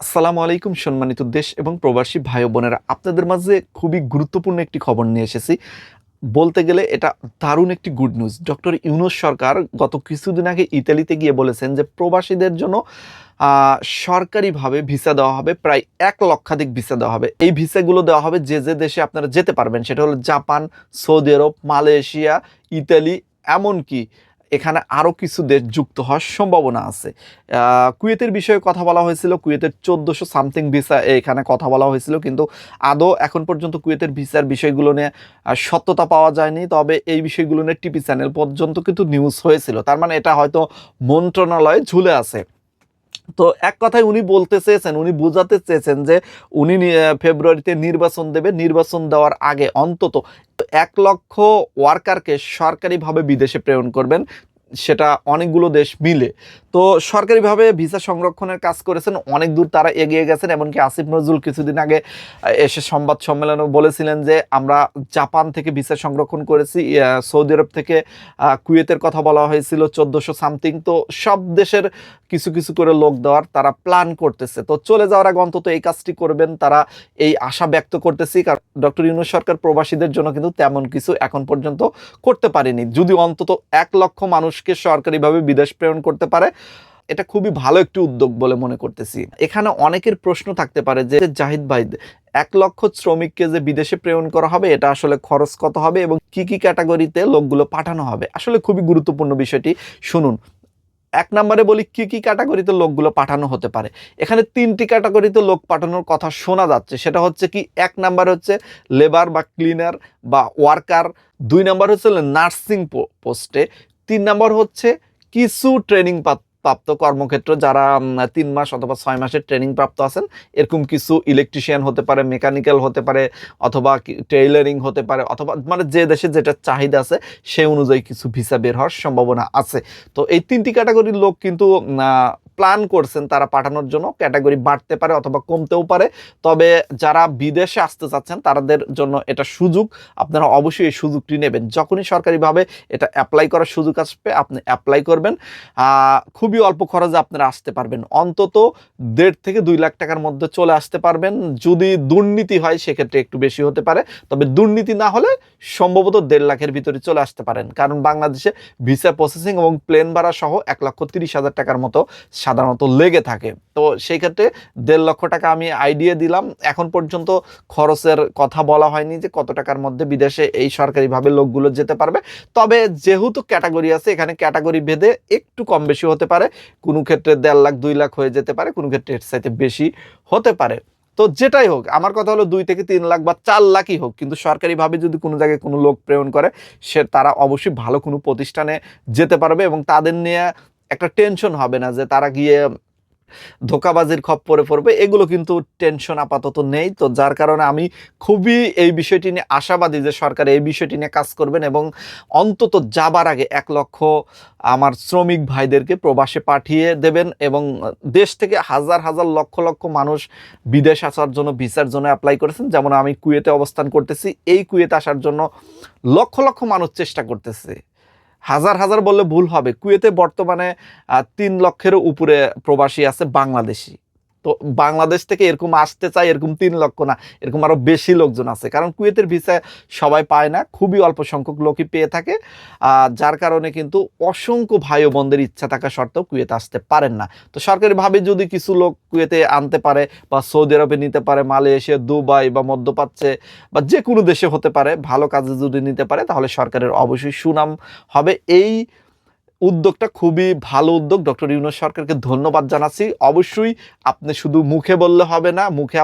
আসসালামু আলাইকুম সম্মানিত দেশ এবং প্রবাসী ভাই বোনেরা। আপনাদের মাঝে খুবই গুরুত্বপূর্ণ একটি খবর নিয়ে এসেছি। বলতে গেলে এটা দারুণ একটি গুড নিউজ ডক্টর ইউনুস সরকার গত কিছুদিন আগে ইতালিতে গিয়ে বলেছেন যে, প্রবাসীদের জন্য সরকারিভাবে ভিসা দেওয়া হবে, প্রায় এক লক্ষাধিক ভিসা দেওয়া হবে। এই ভিসাগুলো দেওয়া হবে যে যে দেশে আপনারা যেতে পারবেন। সেটা হলো Japan, Saudi Arab, Malaysia, Italy, এমনকি এখানে আরও কিছু দেশ যুক্ত হওয়ার সম্ভাবনা আছে। কুয়েতের বিষয়ে কথা বলা হয়েছিল, কুয়েতের চোদ্দোশো সামথিং ভিসা এখানে কথা বলা হয়েছিল, কিন্তু আদৌ এখন পর্যন্ত কুয়েতের ভিসার বিষয়গুলো নিয়ে সত্যতা পাওয়া যায়নি। তবে এই বিষয়গুলো নিয়ে টিভি চ্যানেল পর্যন্ত কিন্তু নিউজ হয়েছিল। তার মানে এটা হয়তো মন্ত্রণালয়ে ঝুলে আছে। তো এক কথায় উনি বলতে চেয়েছেন, উনি বোঝাতে চেয়েছেন যে উনি ফেব্রুয়ারিতে নির্বাচন দেবে। নির্বাচন দেওয়ার আগে অন্তত এক লক্ষ ওয়ার্কারকে সরকারিভাবে বিদেশে প্রেরণ করবেন। সেটা অনেকগুলো দেশ মিলে। তো সরকারিভাবে ভিসা সংরক্ষণের কাজ করেছেন, অনেক দূর তারা এগিয়ে গেছেন, এমনকি আসিফ নজরুল কিছুদিন আগে এসে সংবাদ সম্মেলনে বলেছিলেন যে, আমরা জাপান থেকে ভিসা সংরক্ষণ করেছি সৌদি আরব থেকে কুয়েতের কথা বলা হয়েছিল, চোদ্দোশো সামথিং। তো সব দেশের কিছু কিছু করে লোক দেওয়ার তারা প্ল্যান করতেছে। তো চলে যাওয়ার আগে অন্তত এই কাজটি করবেন তারা, এই আশা ব্যক্ত করতেছি, কারণ ডক্টর ইউনুস সরকার প্রবাসীদের জন্য কিন্তু তেমন কিছু এখন পর্যন্ত করতে পারেনি। যদি অন্তত এক লক্ষ মানুষকে সরকারিভাবে বিদেশ প্রেরণ করতে পারে, এটা খুবই ভালো একটি উদ্যোগ বলে মনে করতেছি। এখানে অনেকের প্রশ্ন থাকতে পারে যে জাহিদ ভাই, এক লক্ষ শ্রমিককে যে বিদেশে প্রেরণ করা হবে, এটা আসলে খরচ কত হবে এবং কি কি ক্যাটাগরিতে লোকগুলো পাঠানো হবে? আসলে খুবই গুরুত্বপূর্ণ বিষয়টি, শুনুন। এক নম্বরে বলি, কি কি ক্যাটাগরিতে লোকগুলো পাঠানো হতে পারে? এখানে তিনটি ক্যাটাগরিতে লোক পাঠানোর কথা শোনা যাচ্ছে। সেটা হচ্ছে কি, এক নাম্বার হচ্ছে লেবার বা ক্লিনার বা ওয়ার্কার, দুই নাম্বার হচ্ছে নার্সিং পোস্টে তিন নম্বর হচ্ছে কিছু ট্রেনিং প্রাপ্ত কর্মক্ষেত্র যারা তিন মাস অথবা ছয় মাসের ট্রেনিং প্রাপ্ত আছেন এরকম কিছু ইলেকট্রিশিয়ান হতে পারে মেকানিক্যাল হতে পারে অথবা টেইলারিং হতে পারে অথবা মানে যে দেশে যেটা চাহিদা আছে সেই অনুযায়ী কিছু ভিসা বের হওয়ার সম্ভাবনা আছে। তো এই তিনটি ক্যাটাগরির লোক কিন্তু প্ল্যান করছেন তারা পাঠানোর জন্য ক্যাটাগরি বাড়তে পারে অথবা কমতেও পারে। তবে যারা বিদেশে আসতে চাচ্ছেন তাদের জন্য এটা সুযোগ আপনারা অবশ্যই এই সুযোগটি নেবেন। যখনই সরকারিভাবে এটা অ্যাপ্লাই করার সুযোগ আসবে আপনি অ্যাপ্লাই করবেন। আহ, খুবই অল্প খরচে আপনারা আসতে পারবেন। অন্তত দেড় থেকে দুই লাখ টাকার মধ্যে চলে আসতে পারবেন। যদি দুর্নীতি হয়, সেক্ষেত্রে একটু বেশি হতে পারে। তবে দুর্নীতি না হলে সম্ভবত দেড় লাখের ভিতরে চলে আসতে পারেন। কারণ বাংলাদেশে ভিসা প্রসেসিং এবং প্লেন ভাড়া সহ এক লক্ষ তিরিশ হাজার টাকার মতো সাধারণত লেগে থাকে। তো সেই ক্ষেত্রে দেড় লক্ষ টাকা আমি আইডিয়া দিলাম। এখন পর্যন্ত খরচের কথা বলা হয়নি যে কত টাকার মধ্যে বিদেশে এই সরকারিভাবে লোকগুলো যেতে পারবে। তবে যেহেতু ক্যাটাগরি আছে, এখানে ক্যাটাগরি ভেদে একটু কম বেশি হতে পারে। কোনো ক্ষেত্রে দেড় লাখ, দুই লাখ হয়ে যেতে পারে, কোনো ক্ষেত্রে এর চাইতে বেশি হতে পারে। তো যেটাই হোক, আমার কথা হলো দুই থেকে তিন লাখ বা চার লাখই হোক, কিন্তু সরকারিভাবে যদি কোনো জায়গায় কোনো লোক প্রেরণ করে, সে তারা অবশ্যই ভালো কোনো প্রতিষ্ঠানে যেতে পারবে এবং তাদের নিয়ে একটা টেনশন হবে না যে তারা গিয়ে ধোকাবাজির খপ্পরে পড়বে, এগুলো কিন্তু টেনশন আপাতত নেই। তো যার কারণে আমি খুবই এই বিষয়টি নিয়ে আশাবাদী যে সরকার এই বিষয়টি নিয়ে কাজ করবেন এবং অন্তত যাবার আগে এক লক্ষ আমার শ্রমিক ভাইদেরকে প্রবাসে পাঠিয়ে দেবেন এবং দেশ থেকে হাজার হাজার, লক্ষ লক্ষ মানুষ বিদেশ আসার জন্য ভিসার জন্য অ্যাপ্লাই করেছেন। যেমন আমি কুয়েতে অবস্থান করতেছি, এই কুয়েতে আসার জন্য লক্ষ লক্ষ মানুষ চেষ্টা করতেছে। হাজার হাজার বললে ভুল হবে। কুয়েতে বর্তমানে তিন লক্ষেরও উপরে প্রবাসী আছে বাংলাদেশি। তো বাংলাদেশ থেকে এরকম আসতে চায় এরকম তিন লক্ষ না, এরকম আরও বেশি লোকজন আছে। কারণ কুয়েতের ভিসা সবাই পায় না, খুবই অল্প সংখ্যক লোকই পেয়ে থাকে যার কারণে কিন্তু অসংখ্য ভাই বোনদের ইচ্ছা থাকা সত্ত্বেও কুয়েতে আসতে পারেন না। তো সরকারিভাবে যদি কিছু লোক কুয়েতে আনতে পারে বা সৌদি আরবে নিতে পারে, মালয়েশিয়া, দুবাই বা মধ্যপ্রাচ্যে বা যে কোনো দেশে হতে পারে, ভালো কাজে যদি নিতে পারে, তাহলে সরকারের অবশ্যই সুনাম হবে। এই উদ্যোগটা খুবই ভালো উদ্যোগ। ডক্টর ইউনুস সরকারকে ধন্যবাদ জানাচ্ছি। অবশ্যই আপনি শুধু মুখে বললে হবে না, মুখে